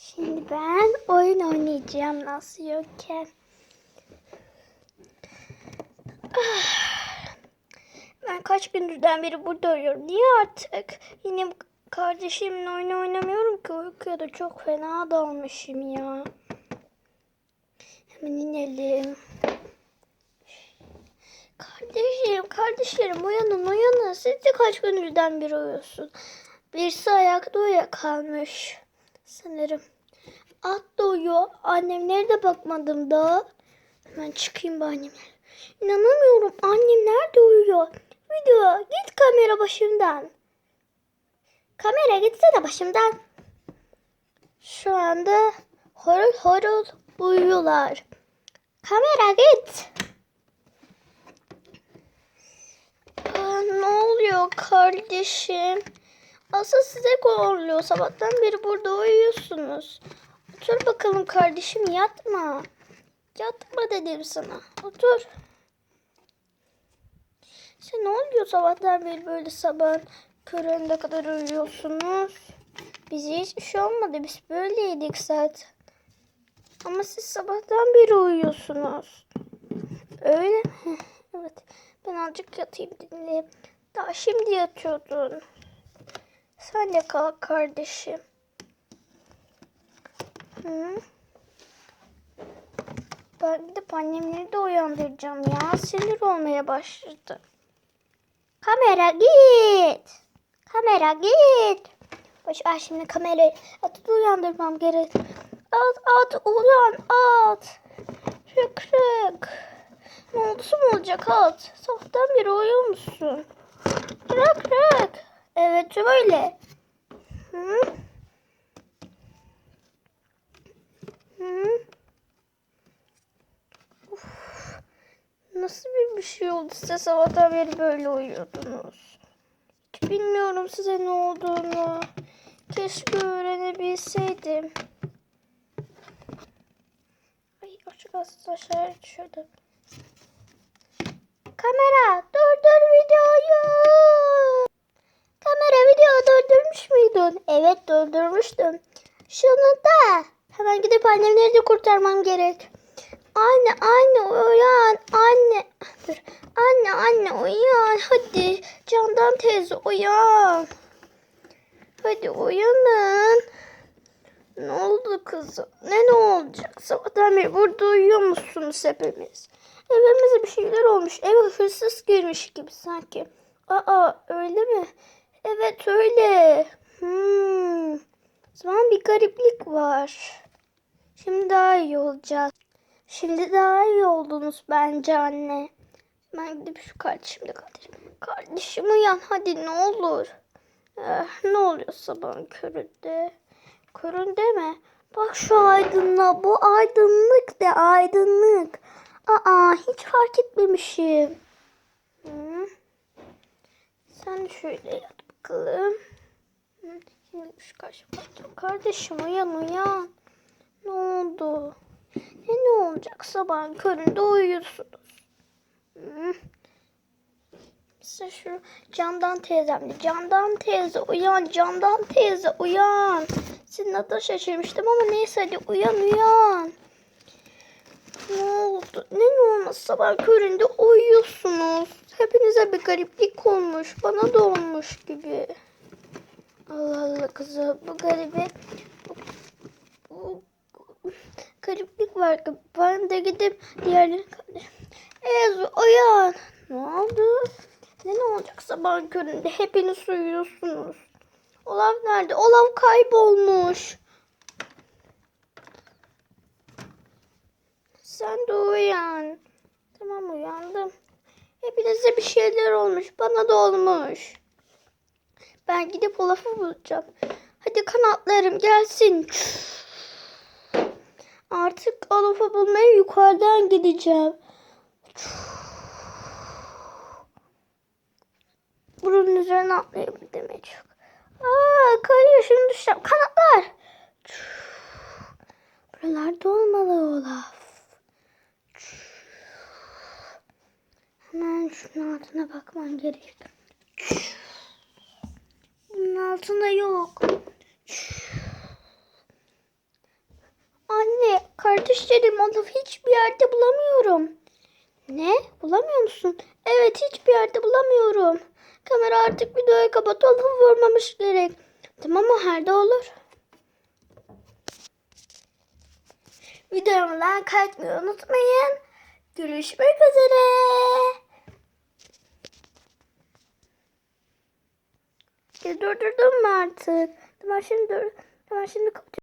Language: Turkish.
Şimdi ben oyun oynayacağım nasıl yokken. Ah. Ben kaç gündürden beri burada uyuyorum. Niye artık? Yine kardeşimle oyun oynamıyorum ki uykuya da çok fena dalmışım ya. Hemen inelim. Kardeşim, kardeşlerim uyanın uyanın. Siz de kaç gündürden beri uyuyorsun. Birisi ayakta uyuyakalmış. Sanırım. At da uyuyor. Annem nerede bakmadım da. Hemen çıkayım bu annemler. İnanamıyorum. Annem nerede uyuyor? Video git kamera başımdan. Kamera gitsene başımdan. Şu anda horul horul uyuyorlar. Kamera git. Aa, ne oluyor kardeşim? Asıl size oluyor. Sabahtan beri burada uyuyorsunuz. Otur bakalım kardeşim yatma. Yatma dedim sana. Otur. Sen ne oluyor sabahtan beri böyle sabah köründe kadar uyuyorsunuz? Bize hiçbir şey olmadı. Biz böyleydik zaten. Ama siz sabahtan beri uyuyorsunuz. Öyle mi? Evet. Ben azıcık yatayım dinleyeyim. Daha şimdi yatıyordun. Sen de kalk kardeşim. Hı? Ben gidip annemleri de uyandıracağım ya. Sinir olmaya başladı. Kamera git. Kamera git. Boş ver şimdi kamerayı. Atı uyandırmam gerek. At at uyan at. Rık rık. Ne oldusu mu olacak at? Sabahtan beri uyuyor musun? Rık rık. Evet öyle. Hı? Hı? Nasıl bir, bir şey oldu size sabahtan beri böyle uyuyordunuz? Hiç bilmiyorum size ne olduğunu. Keşke öğrenebilseydim. Ay açık aslında aşağıya düşürdüm. Kamera durdur videoyu. Kamera video muydun? Evet durdurmuştum. Şunu da hemen gidip annemleri de kurtarmam gerek. Anne anne uyan anne. Dur. Anne anne uyan hadi. Candan teyze uyan. Hadi uyanın. Ne oldu kızım? Ne ne olacak? Sabahtan beri burada uyuyor musunuz hepimiz? Evimize bir şeyler olmuş. Eve hırsız girmiş gibi sanki. Aa öyle mi? Evet öyle. Zaman bir gariplik var. Şimdi daha iyi olacağız. Şimdi daha iyi oldunuz bence anne. Ben gidip şu kardeşimle kardeşim. Kardeşim uyan hadi ne olur. Eh, ne oluyor sabahın köründe? Köründe mi? Bak şu aydınlığa. Bu aydınlık de aydınlık. Aa hiç fark etmemişim. Hı. Sen şöyle yat bakalım. Karşıma otur. Kardeşim uyan uyan. Ne oldu? E ne olacak sabahın köründe uyuyorsunuz. Size şu Candan teyzemle. Candan teyze uyan. Candan teyze uyan. Senin adına şaşırmıştım ama neyse hadi uyan uyan. Ne oldu? Ne ne olmaz sabah köründe uyuyorsunuz. Hepinize bir gariplik olmuş. Bana da olmuş gibi. Allah Allah kızım bu garibi bu, gariplik var. Ben de gidip diğerleri. Ezu uyan. Ne oldu? Ne ne olacak sabahın köründe? Hepiniz uyuyorsunuz. Olav nerede? Olav kaybolmuş. Sen de uyan. Tamam uyandım. Hepinize bir şeyler olmuş. Bana da olmuş. Ben gidip Olaf'ı bulacağım. Hadi kanatlarım gelsin. Artık Olaf'ı bulmaya yukarıdan gideceğim. Bunun üzerine atlayayım demek çok. Aa, kayıyor şimdi düşeceğim. Kanatlar. Buralarda olmalı Olaf. Hemen şunun altına bakman gerek. Altında yok. kardeşlerim onu hiçbir yerde bulamıyorum. Ne? Bulamıyor musun? Evet hiçbir yerde bulamıyorum. Kamera artık videoyu kapat olup vurmamış gerek. Tamam o halde olur. Videomu kaçmayı unutmayın. Görüşmek üzere. Ya durdurdum mu artık? Tamam şimdi dur. Tamam şimdi kapatıyorum.